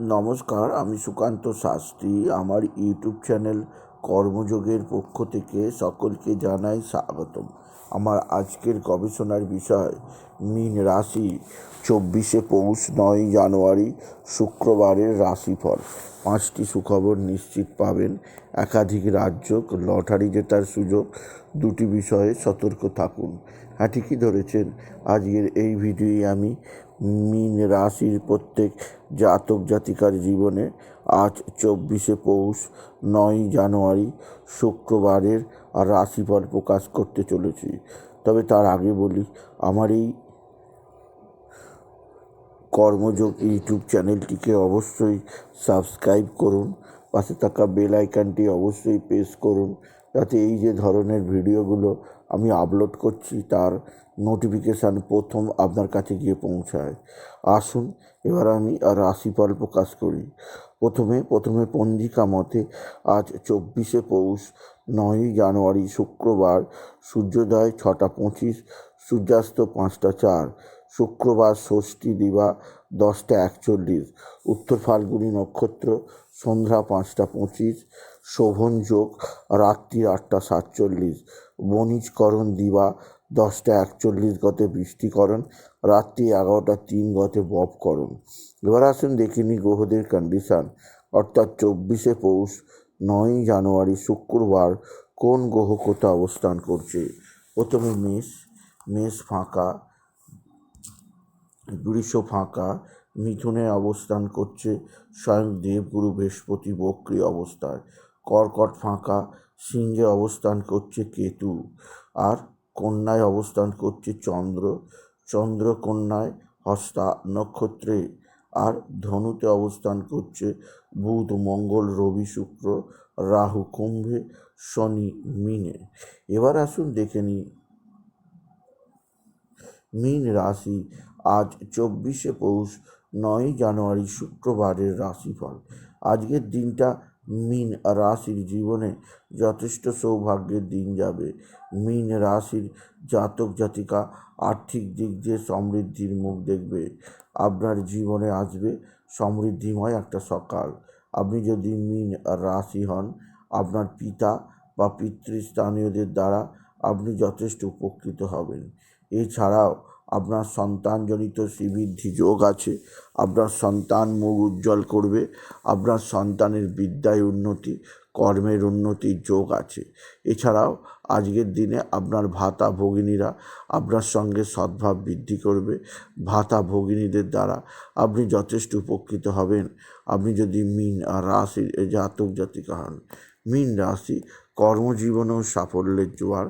নমস্কার, আমি সুকান্ত শাস্ত্রী। আমার ইউটিউব চ্যানেল কর্মযোগের পক্ষ থেকে সকলকে জানাই স্বাগতম। আমার আজকের গবেষণার বিষয়, মীন রাশি, চব্বিশে পৌষ, নয় জানুয়ারি, শুক্রবারের রাশিফল। পাঁচটি সুখবর নিশ্চিত পাবেন। একাধিক রাজ্য লটারি জেতার সুযোগ। দুটি বিষয়ে সতর্ক থাকুন। হ্যাঁ ঠিকই ধরেছেন। আজকের এই ভিডিওই আমি মিন রাশির প্রত্যেক জাতক জাতিকার জীবনে আজ চব্বিশে পৌষ নয় জানুয়ারি শুক্রবারের রাশিফল প্রকাশ করতে চলেছি। তবে তার আগে বলি, আমার এই কর্মযোগ ইউটিউব চ্যানেলটিকে অবশ্যই সাবস্ক্রাইব করুন, পাশে থাকা বেল আইকনটি অবশ্যই প্রেস করুন, যাতে এই যে ধরনের ভিডিওগুলো আমি আপলোড করছি, তার নোটিফিকেশান প্রথম আপনার কাছে গিয়ে পৌঁছায়। আসুন, এবার আমি রাশিফল প্রকাশ করি। প্রথমে প্রথমে পঞ্জিকা মতে আজ চব্বিশে পৌষ নয়ই জানুয়ারি শুক্রবার, সূর্যোদয় ছটা পঁচিশ, সূর্যাস্ত পাঁচটা চার, শুক্রবার ষষ্ঠী দিবা দশটা একচল্লিশ, উত্তর ফাল্গুনী নক্ষত্র সন্ধ্যা পাঁচটা পঁচিশ শোভন যোগ রাত্রি আটটা সাতচল্লিশ। বণিজকরণ দিবা, দশটা একচল্লিশ গতে বৃষ্টিকরণ, রাত্রি এগারোটা তিন গতে বপকরণ। এবার আসুন দেখে নিই গ্রহদের কন্ডিশান অর্থাৎ চব্বিশে পৌষ, নয়ই জানুয়ারি, শুক্রবার কোন গ্রহ কোথা অবস্থান করছে? প্রথমে মেষ মেষ ফাঁকা, বৃষ ফাঁকা, মিথুনে অবস্থান করছে, স্বয়ং দেবগুরু বৃহস্পতি বক্রী অবস্থায়। কর্কট ফাঁকা, সিংহে অবস্থান করছে কেতু। আর কন্যায় অবস্থান করছে চন্দ্র। চন্দ্র কন্যায় হস্তা নক্ষত্রে। আর ধনুতে অবস্থান করছে বুধ, মঙ্গল, রবি, শুক্র, রাহু, কুম্ভে, শনি, মিনে। এবার আসুন দেখে নিই। মীন রাশি, আজ চব্বিশে পৌষ নয় জানুয়ারি, শুক্রবারের রাশিফল। আজকের দিনটা মীন রাশির জীবনে যথেষ্ট সৌভাগ্যের দিন যাবে। মীন রাশির জাতক জাতিকা আর্থিক দিক দিয়ে সমৃদ্ধির মুখ দেখবে। আপনার জীবনে আসবে সমৃদ্ধিময় একটা সকাল। আপনি যদি মীন রাশি হন, আপনার পিতা বা পিতৃস্থানীয়দের দ্বারা আপনি যথেষ্ট উপকৃত হবেন। এছাড়াও আপনার সন্তানজনিত শ্রীবৃদ্ধি যোগ আছে, আপনার সন্তান মুখ উজ্জ্বল করবে, আপনার সন্তানের বিদ্যায় উন্নতি, কর্মের উন্নতির যোগ আছে। এছাড়াও আজকের দিনে আপনার ভাতা ভগিনীরা আপনার সঙ্গে সদ্ভাব বৃদ্ধি করবে, ভাতা ভগিনীদের দ্বারা আপনি যথেষ্ট উপকৃত হবেন। আপনি যদি মিন রাশির জাতক জাতিকা হন, মিন রাশি কর্মজীবনেও সাফল্যের জোয়ার,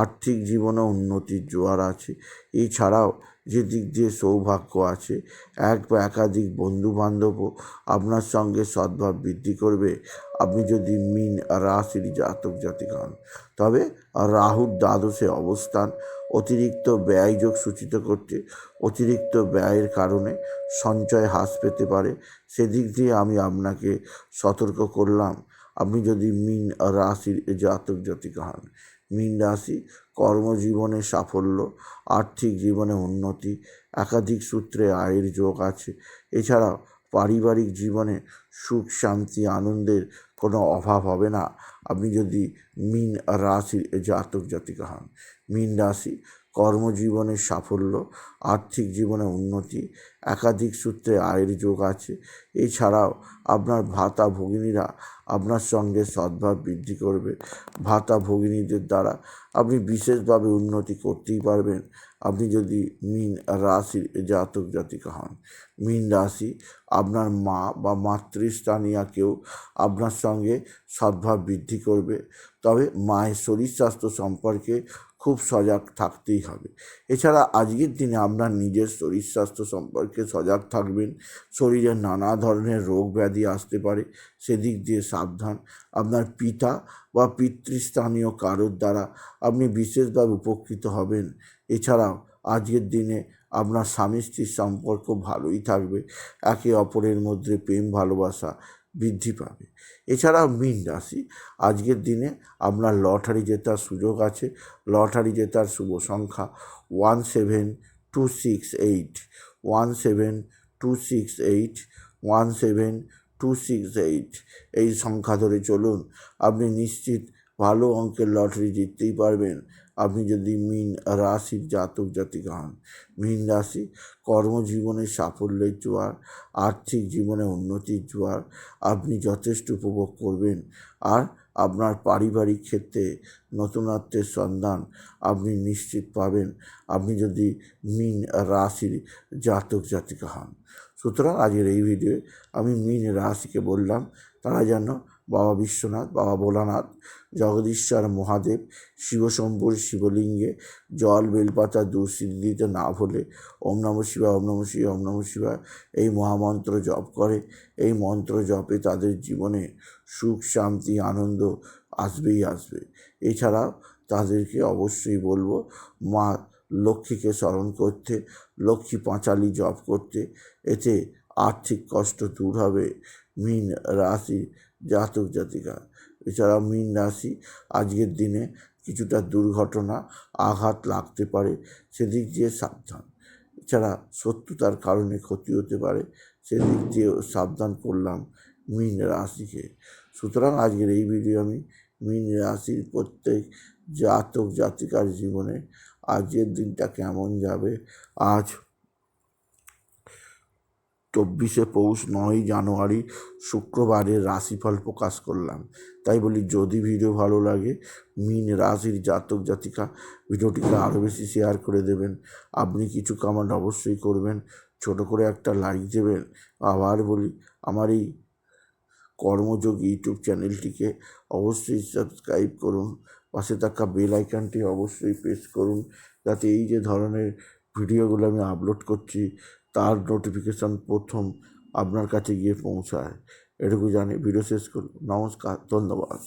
আর্থিক জীবনেও উন্নতির জোয়ার আছে। এছাড়াও যে দিক দিয়ে সৌভাগ্য আছে, এক বা একাধিক বন্ধুবান্ধবও আপনার সঙ্গে সদ্ভাব বৃদ্ধি করবে। আপনি যদি মিন রাশির জাতক জাতিক হন, তবে রাহুর দ্বাদশে অবস্থান, অতিরিক্ত ব্যয়যোগ সূচিত করতে অতিরিক্ত ব্যয়ের কারণে সঞ্চয় হ্রাস পেতে পারে। সেদিক দিয়ে আমি আপনাকে সতর্ক করলাম। আপনি যদি মিন রাশির জাতক জাতিকা হন, মিন রাশি কর্মজীবনে সাফল্য, আর্থিক জীবনে উন্নতি, একাধিক সূত্রে আয়ের যোগ আছে। এছাড়াও পারিবারিক জীবনে সুখ, শান্তি, আনন্দের কোনো অভাব হবে না। আপনি যদি মিন রাশির জাতক জাতিকা হন, মিন রাশি কর্মজীবনের সাফল্য, আর্থিক জীবনে উন্নতি, একাধিক সূত্রে আয়ের যোগ আছে। এছাড়াও আপনার ভাতা ভগিনীরা আপনার সঙ্গে সদ্ভাব বৃদ্ধি করবে। ভাতা ভগিনীদের দ্বারা আপনি বিশেষভাবে উন্নতি করতেই পারবেন। আপনি যদি মিন রাশির জাতক জাতিকা হন, মিন রাশি আপনার মা বা মাতৃস্থানীয় কেউ আপনার সঙ্গে সদ্ভাব বৃদ্ধি করবে। তবে মায়ের শরীর স্বাস্থ্য সম্পর্কে খুব সজাগ থাকতেই হবে। এছাড়া আজকের দিনে আপনার নিজের শরীর স্বাস্থ্য সম্পর্কে সজাগ থাকবেন। শরীরে নানা ধরনের রোগ ব্যাধি আসতে পারে, সেদিক দিয়ে সাবধান। আপনার পিতা বা পিতৃস্থানীয় কারোর দ্বারা আপনি বিশেষভাবে উপকৃত হবেন। এছাড়াও আজকের দিনে আপনার স্বামী স্ত্রীর সম্পর্ক ভালোই থাকবে। একে অপরের মধ্যে প্রেম, ভালোবাসা বৃদ্ধি পাবে। এছাড়াও মীন রাশি, আজকের দিনে আপনার লটারি জেতার সুযোগ আছে। লটারি জেতার শুভ সংখ্যা one seven two six eight one seven two six eight one seven two six eight এই সংখ্যা ধরে চলুন, আপনি নিশ্চিত ভালো অঙ্কের লটারি জিততেই পারবেন। আপনি যদি মিন রাশির জাতক জাতিকা হন, মিন রাশি কর্মজীবনে সাফল্যের জোয়ার, আর্থিক জীবনে উন্নতির জোয়ার, আপনি যথেষ্ট উপভোগ করবেন। আর আপনার পারিবারিক ক্ষেত্রে নতুনত্বের সন্ধান আপনি নিশ্চিত পাবেন। আপনি যদি মিন রাশির জাতক জাতিকা হন। সুতরাং আজকের এই ভিডিওয়ে আমি মিন রাশিকে বললাম, তারা যেন বাবা বিশ্বনাথ, বাবা ভোলানাথ, জগদীশ্বর মহাদেব, শিবশম্ভুর শিবলিঙ্গে, জল বেলপাতা দুঃসিদ্ধি দিতে না ভোলে ওম নম শিবায়, ওম নম শিবায়, ওম নম শিবায় এই মহামন্ত্র জপ করে। এই মন্ত্র জপে তাদের জীবনে সুখ, শান্তি, আনন্দ আসবেই আসবে। এছাড়াও তাদেরকে অবশ্যই বলব, মা লক্ষ্মীকে স্মরণ করতে, লক্ষ্মী পাঁচালি জপ করতে, এতে আর্থিক কষ্ট দূর হবে। মিন রাশি জাতক জাতিকা। এছাড়া মিন রাশি আজকের দিনে কিছুটা দুর্ঘটনা, আঘাত লাগতে পারে, সেদিক দিয়ে সাবধান। এছাড়া শত্রুতার কারণে ক্ষতি হতে পারে, সেদিক দিয়েও সাবধান করলাম মিন রাশিকে। সুতরাং আজকের এই ভিডিও আমি মিন রাশির প্রত্যেক জাতক জাতিকার জীবনে আজকের দিনটা কেমন যাবে, আজ চব্বিশে পৌষ নয় জানুয়ারি শুক্রবারের রাশিফল প্রকাশ করলাম। তাই বলি, যদি ভিডিও ভালো লাগে, মিন রাশির জাতক জাতিকা ভিডিওটিকে আরও বেশি শেয়ার করে দেবেন। আপনি কিছু কমেন্ট অবশ্যই করবেন। ছোট করে একটা লাইক দেবেন। আবার বলি, আমার এই কর্মযোগ ইউটিউব চ্যানেলটিকে অবশ্যই সাবস্ক্রাইব করুন। পাশে থাকা বেল আইকনটি অবশ্যই প্রেস করুন। যাতে এই যে ধরনের ভিডিওগুলো আমি আপলোড করছি তার নোটিফিকেশান প্রথম আপনার কাছে গিয়ে পৌঁছায়। এটুকু জানি ভিডিও শেষ করুন নমস্কার ধন্যবাদ।